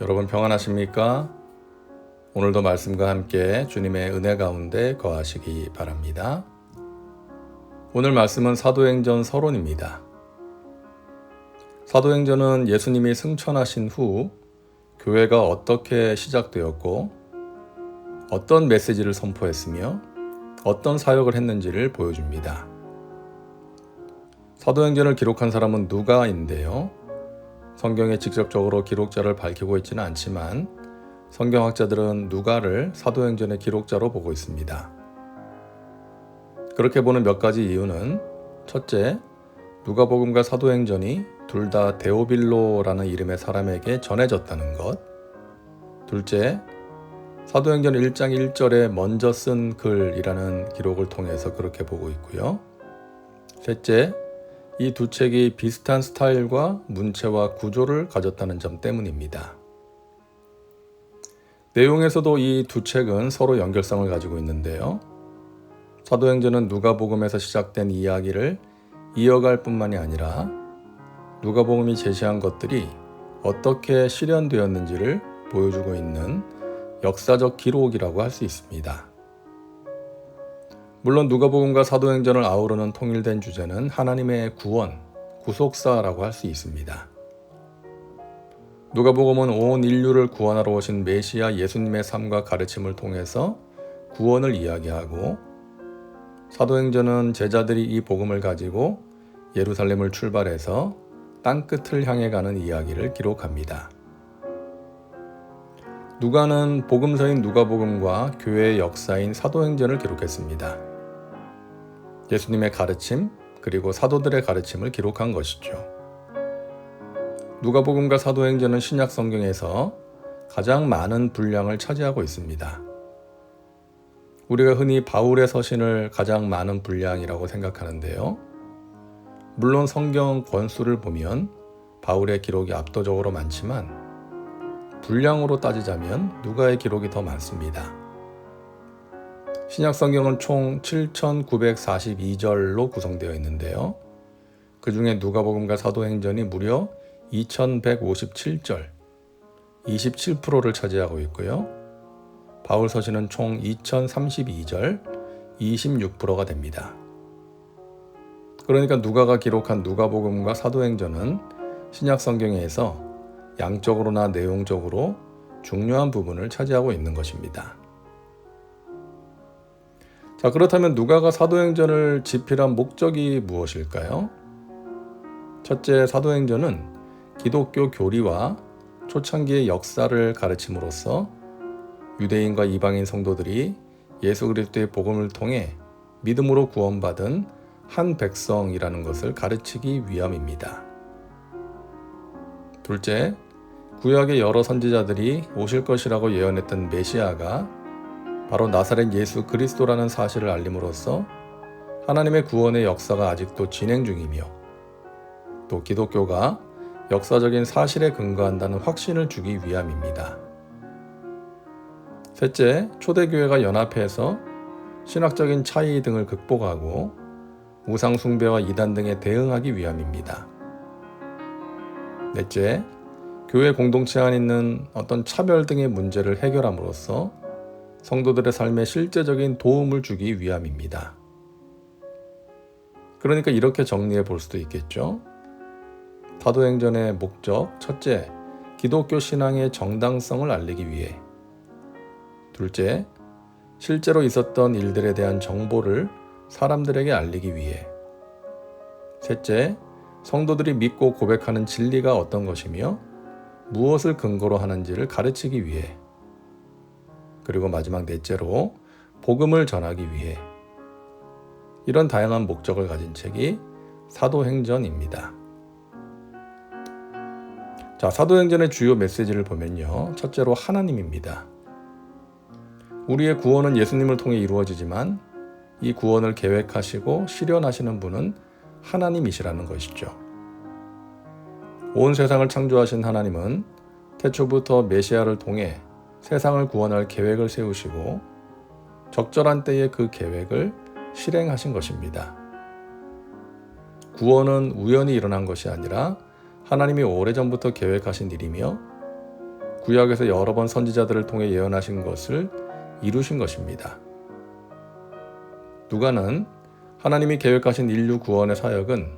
여러분 평안하십니까? 오늘도 말씀과 함께 주님의 은혜 가운데 거하시기 바랍니다. 오늘 말씀은 사도행전 서론입니다. 사도행전은 예수님이 승천하신 후 교회가 어떻게 시작되었고 어떤 메시지를 선포했으며 어떤 사역을 했는지를 보여줍니다. 사도행전을 기록한 사람은 누가인데요. 성경에 직접적으로 기록자를 밝히고 있지는 않지만 성경학자들은 누가를 사도행전의 기록자로 보고 있습니다. 그렇게 보는 몇 가지 이유는 첫째, 누가복음과 사도행전이 둘 다 데오빌로라는 이름의 사람에게 전해졌다는 것. 둘째, 사도행전 1장 1절에 먼저 쓴 글이라는 기록을 통해서 그렇게 보고 있고요. 셋째, 이 두 책이 비슷한 스타일과 문체와 구조를 가졌다는 점 때문입니다. 내용에서도 이 두 책은 서로 연결성을 가지고 있는데요. 사도행전은 누가복음에서 시작된 이야기를 이어갈 뿐만이 아니라 누가복음이 제시한 것들이 어떻게 실현되었는지를 보여주고 있는 역사적 기록이라고 할 수 있습니다. 물론 누가복음과 사도행전을 아우르는 통일된 주제는 하나님의 구원, 구속사라고 할 수 있습니다. 누가복음은 온 인류를 구원하러 오신 메시아 예수님의 삶과 가르침을 통해서 구원을 이야기하고 사도행전은 제자들이 이 복음을 가지고 예루살렘을 출발해서 땅 끝을 향해 가는 이야기를 기록합니다. 누가는 복음서인 누가복음과 교회의 역사인 사도행전을 기록했습니다. 예수님의 가르침 그리고 사도들의 가르침을 기록한 것이죠. 누가복음과 사도행전은 신약 성경에서 가장 많은 분량을 차지하고 있습니다. 우리가 흔히 바울의 서신을 가장 많은 분량이라고 생각하는데요. 물론 성경 권수를 보면 바울의 기록이 압도적으로 많지만 분량으로 따지자면 누가의 기록이 더 많습니다. 신약 성경은 총 7,942절로 구성되어 있는데요. 그 중에 누가복음과 사도행전이 무려 2157절, 27%를 차지하고 있고요. 바울 서신은 총 2032절, 26%가 됩니다. 그러니까 누가가 기록한 누가복음과 사도행전은 신약 성경에서 양적으로나 내용적으로 중요한 부분을 차지하고 있는 것입니다. 자, 그렇다면 누가가 사도행전을 집필한 목적이 무엇일까요? 첫째, 사도행전은 기독교 교리와 초창기의 역사를 가르침으로써 유대인과 이방인 성도들이 예수 그리스도의 복음을 통해 믿음으로 구원받은 한 백성이라는 것을 가르치기 위함입니다. 둘째, 구약의 여러 선지자들이 오실 것이라고 예언했던 메시아가 바로 나사렛 예수 그리스도라는 사실을 알림으로써 하나님의 구원의 역사가 아직도 진행 중이며 또 기독교가 역사적인 사실에 근거한다는 확신을 주기 위함입니다. 셋째, 초대교회가 연합해서 신학적인 차이 등을 극복하고 우상숭배와 이단 등에 대응하기 위함입니다. 넷째, 교회 공동체 안에 있는 어떤 차별 등의 문제를 해결함으로써 성도들의 삶에 실제적인 도움을 주기 위함입니다. 그러니까 이렇게 정리해 볼 수도 있겠죠. 사도행전의 목적 첫째, 기독교 신앙의 정당성을 알리기 위해 둘째, 실제로 있었던 일들에 대한 정보를 사람들에게 알리기 위해 셋째, 성도들이 믿고 고백하는 진리가 어떤 것이며 무엇을 근거로 하는지를 가르치기 위해 그리고 마지막 넷째로 복음을 전하기 위해 이런 다양한 목적을 가진 책이 사도행전입니다. 자, 사도행전의 주요 메시지를 보면요. 첫째로 하나님입니다. 우리의 구원은 예수님을 통해 이루어지지만 이 구원을 계획하시고 실현하시는 분은 하나님이시라는 것이죠. 온 세상을 창조하신 하나님은 태초부터 메시아를 통해 세상을 구원할 계획을 세우시고 적절한 때에 그 계획을 실행하신 것입니다. 구원은 우연히 일어난 것이 아니라 하나님이 오래전부터 계획하신 일이며 구약에서 여러 번 선지자들을 통해 예언하신 것을 이루신 것입니다. 누가는 하나님이 계획하신 인류 구원의 사역은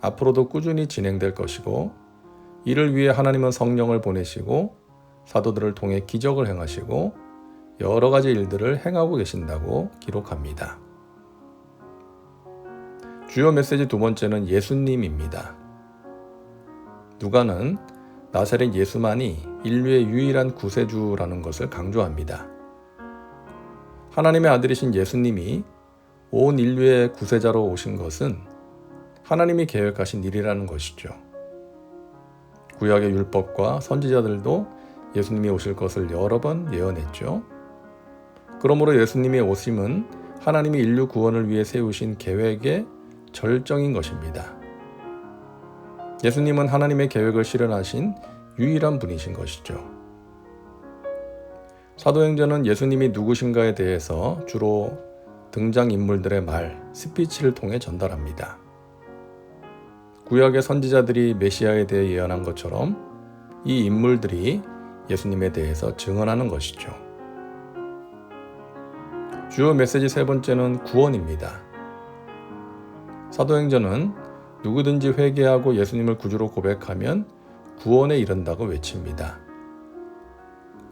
앞으로도 꾸준히 진행될 것이고 이를 위해 하나님은 성령을 보내시고 사도들을 통해 기적을 행하시고 여러 가지 일들을 행하고 계신다고 기록합니다. 주요 메시지 두 번째는 예수님입니다. 누가는 나사렛 예수만이 인류의 유일한 구세주라는 것을 강조합니다. 하나님의 아들이신 예수님이 온 인류의 구세자로 오신 것은 하나님이 계획하신 일이라는 것이죠. 구약의 율법과 선지자들도 예수님이 오실 것을 여러 번 예언했죠. 그러므로 예수님의 오심은 하나님이 인류 구원을 위해 세우신 계획의 절정인 것입니다. 예수님은 하나님의 계획을 실현하신 유일한 분이신 것이죠. 사도행전은 예수님이 누구신가에 대해서 주로 등장인물들의 말, 스피치를 통해 전달합니다. 구약의 선지자들이 메시아에 대해 예언한 것처럼 이 인물들이 예수님에 대해서 증언하는 것이죠. 주요 메시지 세 번째는 구원입니다. 사도행전은 누구든지 회개하고 예수님을 구주로 고백하면 구원에 이른다고 외칩니다.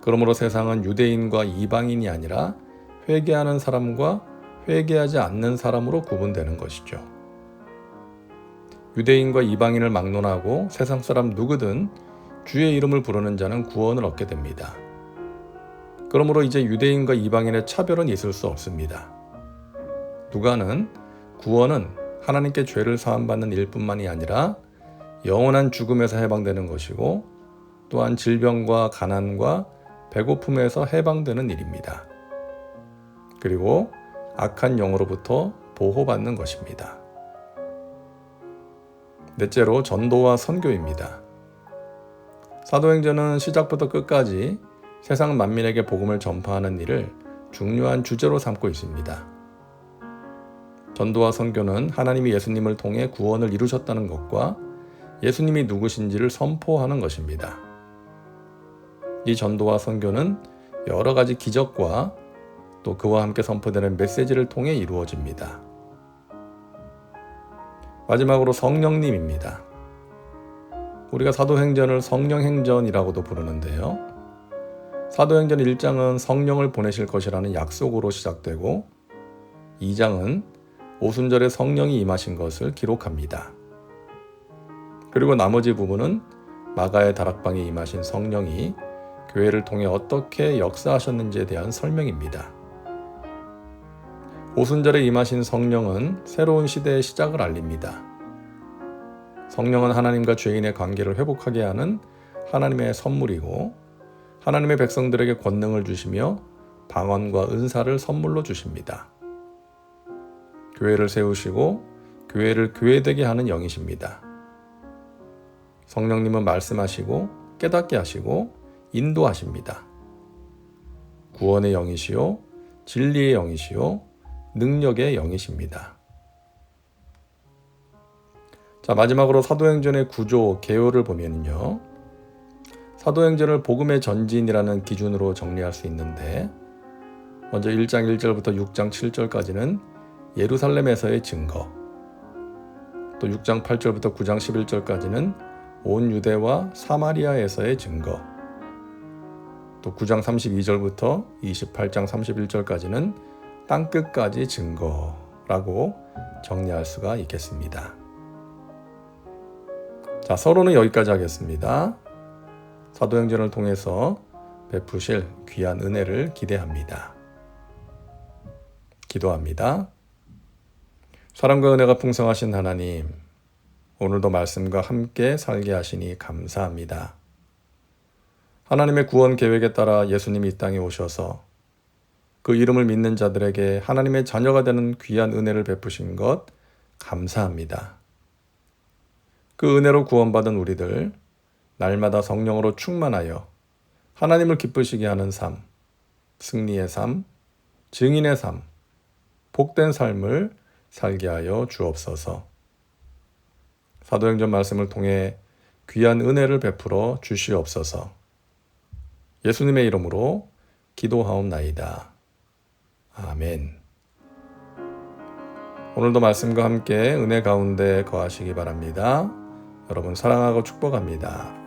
그러므로 세상은 유대인과 이방인이 아니라 회개하는 사람과 회개하지 않는 사람으로 구분되는 것이죠. 유대인과 이방인을 막론하고 세상 사람 누구든 주의 이름을 부르는 자는 구원을 얻게 됩니다. 그러므로 이제 유대인과 이방인의 차별은 있을 수 없습니다. 누가는 구원은 하나님께 죄를 사함받는 일뿐만이 아니라 영원한 죽음에서 해방되는 것이고 또한 질병과 가난과 배고픔에서 해방되는 일입니다. 그리고 악한 영으로부터 보호받는 것입니다. 넷째로 전도와 선교입니다. 사도행전은 시작부터 끝까지 세상 만민에게 복음을 전파하는 일을 중요한 주제로 삼고 있습니다. 전도와 선교는 하나님이 예수님을 통해 구원을 이루셨다는 것과 예수님이 누구신지를 선포하는 것입니다. 이 전도와 선교는 여러 가지 기적과 또 그와 함께 선포되는 메시지를 통해 이루어집니다. 마지막으로 성령님입니다. 우리가 사도행전을 성령행전이라고도 부르는데요. 사도행전 1장은 성령을 보내실 것이라는 약속으로 시작되고 2장은 오순절에 성령이 임하신 것을 기록합니다. 그리고 나머지 부분은 마가의 다락방에 임하신 성령이 교회를 통해 어떻게 역사하셨는지에 대한 설명입니다. 오순절에 임하신 성령은 새로운 시대의 시작을 알립니다. 성령은 하나님과 죄인의 관계를 회복하게 하는 하나님의 선물이고 하나님의 백성들에게 권능을 주시며 방언과 은사를 선물로 주십니다. 교회를 세우시고 교회를 교회되게 하는 영이십니다. 성령님은 말씀하시고 깨닫게 하시고 인도하십니다. 구원의 영이시요 진리의 영이시요 능력의 영이십니다. 자, 마지막으로 사도행전의 구조, 개요를 보면요. 사도행전을 복음의 전진이라는 기준으로 정리할 수 있는데 먼저 1장 1절부터 6장 7절까지는 예루살렘에서의 증거 또 6장 8절부터 9장 11절까지는 온 유대와 사마리아에서의 증거 또 9장 32절부터 28장 31절까지는 땅끝까지 증거라고 정리할 수가 있겠습니다. 자, 서로는 여기까지 하겠습니다. 사도행전을 통해서 베푸실 귀한 은혜를 기대합니다. 기도합니다. 사랑과 은혜가 풍성하신 하나님, 오늘도 말씀과 함께 살게 하시니 감사합니다. 하나님의 구원 계획에 따라 예수님이 이 땅에 오셔서 그 이름을 믿는 자들에게 하나님의 자녀가 되는 귀한 은혜를 베푸신 것 감사합니다. 그 은혜로 구원받은 우리들 날마다 성령으로 충만하여 하나님을 기쁘시게 하는 삶, 승리의 삶, 증인의 삶, 복된 삶을 살게 하여 주옵소서. 사도행전 말씀을 통해 귀한 은혜를 베풀어 주시옵소서. 예수님의 이름으로 기도하옵나이다. 아멘. 오늘도 말씀과 함께 은혜 가운데 거하시기 바랍니다. 여러분 사랑하고 축복합니다.